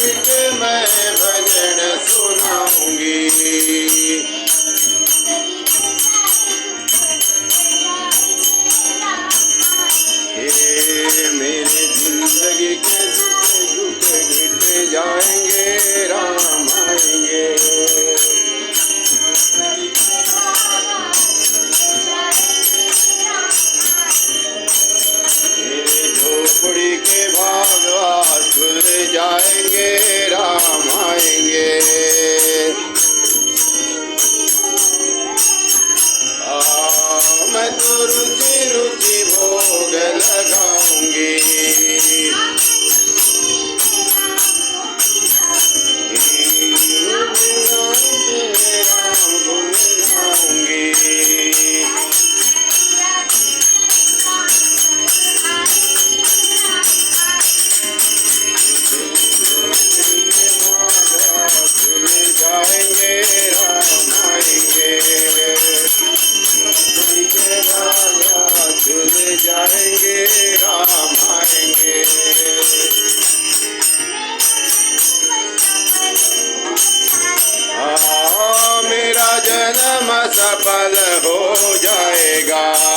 गीत मैं भजन सुनाऊँगी। मेरे ज़िंदगी के दुख दुख मिट जाएँगे राम आएँगे। जाएँगे राम आएँगे। मैं तो रुचि रुचि भोग लगाऊँगी। सफल हो जाएगा।